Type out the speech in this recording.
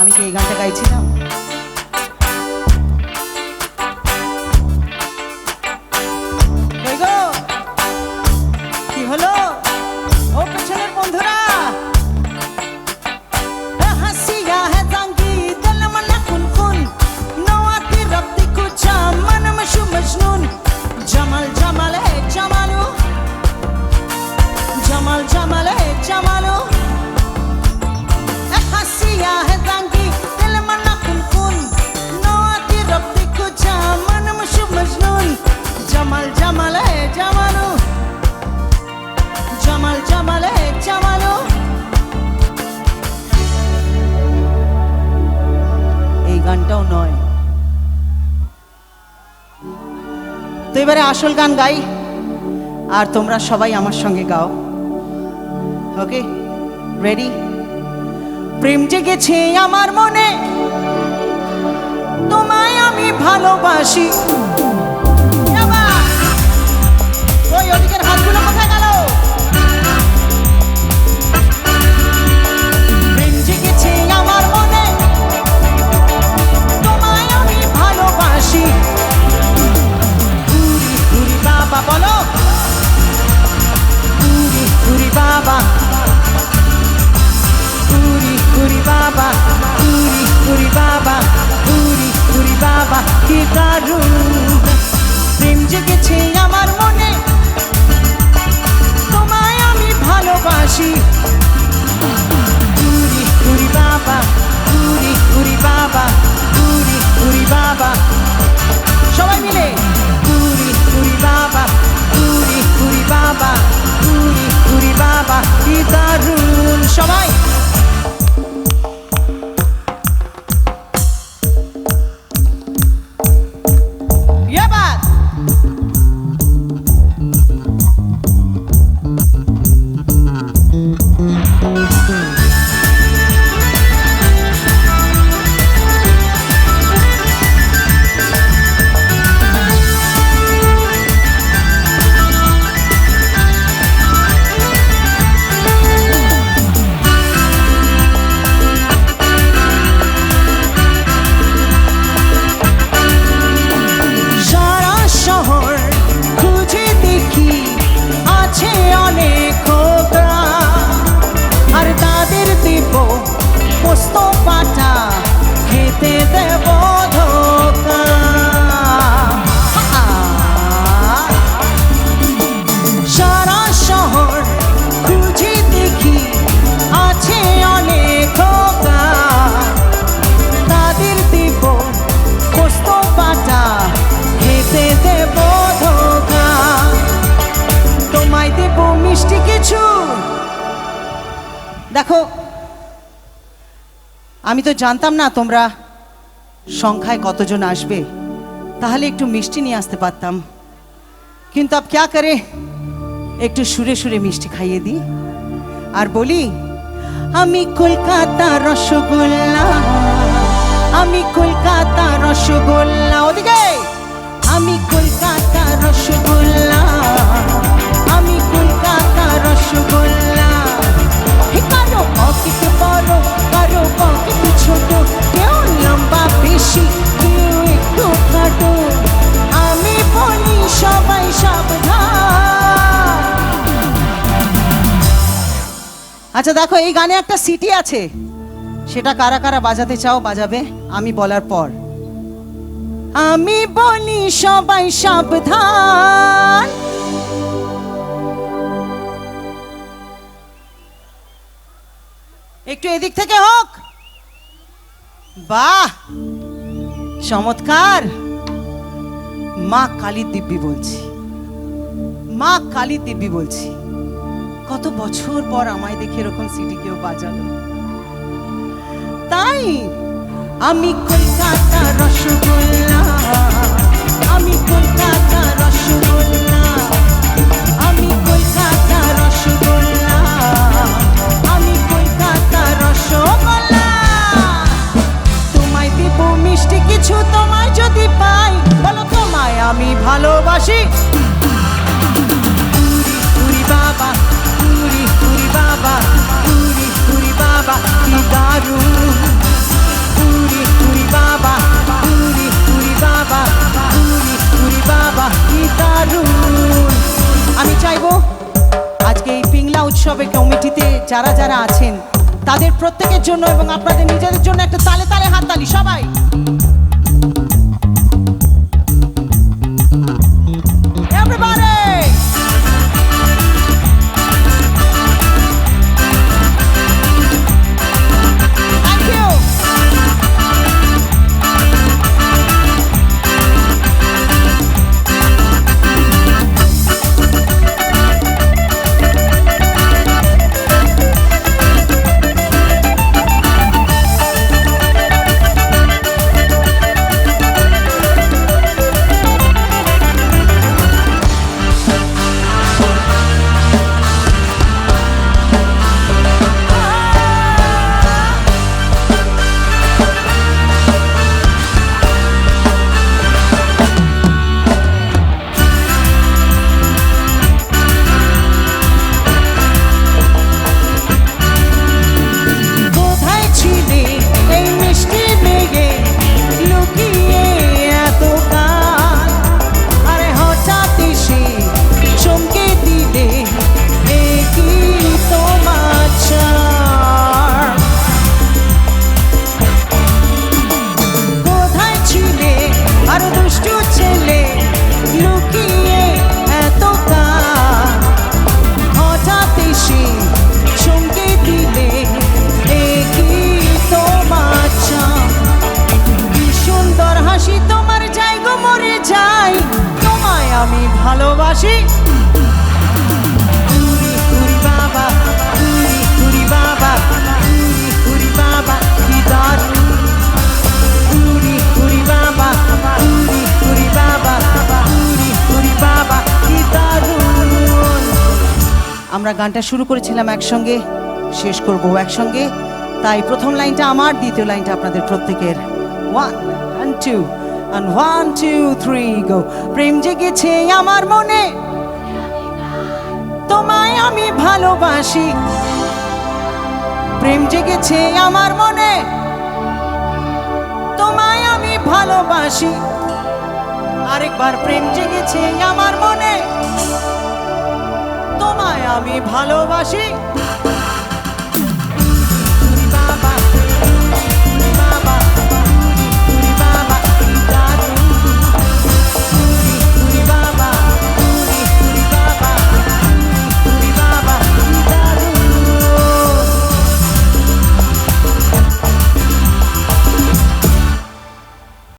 আমি কি এই গানটা গাইছিলাম? তো এবারে আসল গান গাই, আর তোমরা সবাই আমার সঙ্গে গাও। ওকে রেডি প্রেম জেগেছে আমার মনে, তোমায় আমি ভালোবাসি। বাবা, কি দারুণ। প্রেম জেগেছে আমার মনে। তোমায় আমি ভালোবাসি। ঘুরি ঘুরি বাবা, ঘুরি ঘুরি বাবা, ঘুরি ঘুরি বাবা। সবাই মিলে। ঘুরি ঘুরি বাবা, ঘুরি ঘুরি বাবা, ঘুরি ঘুরি বাবা, কি দারুণ। সবাই। দেখো, আমি তো জানতাম না তোমরা সংখ্যায় কতজন আসবে। তাহলে একটু মিষ্টি নিয়ে আসতে পারতাম। কিন্তু আপ ক্যা করে? একটু সুরে সুরে মিষ্টি খাইয়ে দিই। আর বলি, আমি কলকাতা রসগোল্লা, আমি কলকাতা রসগোল্লা। ওদিকে! আমি কলকাতা রসগোল্লা, আমি কলকাতা রসগোল্লা। আচ্ছা দেখো, এই গানে একটা সিটি আছে। সেটা কারা কারা বাজাতে চাও, বাজাবে। আমি বলার পর। আমি বলি সবাই সাবধান। একটু এদিক থেকে হোক। বাহ! চমৎকার! মা কালী দিব্যি বলছি। মা কালী দিব্যি বলছি। কত বছর পর আমায় দেখে এরকম সিটি কেউ বাজালো। তাই আমি কলকাতা রসগোল্লা উৎসবে কমিটিতে যারা যারা আছেন, তাদের প্রত্যেকের জন্য এবং আপনাদের নিজেদের জন্য একটা তালে তালে হাততালি, সবাই। গানটা শুরু করেছিলাম একসঙ্গে, শেষ করব একসঙ্গে। তাই প্রথম লাইনটা আমার, দ্বিতীয় লাইনটা আপনাদের প্রত্যেকের। One two and one two three go প্রেম জেগেছে আমার মনে, তোমায় আমি ভালোবাসি। প্রেম জেগেছে আমার মনে, তোমায় আমি ভালোবাসি। আরেকবার প্রেম জেগেছে আমার মনে তোমায় আমি ভালোবাসি।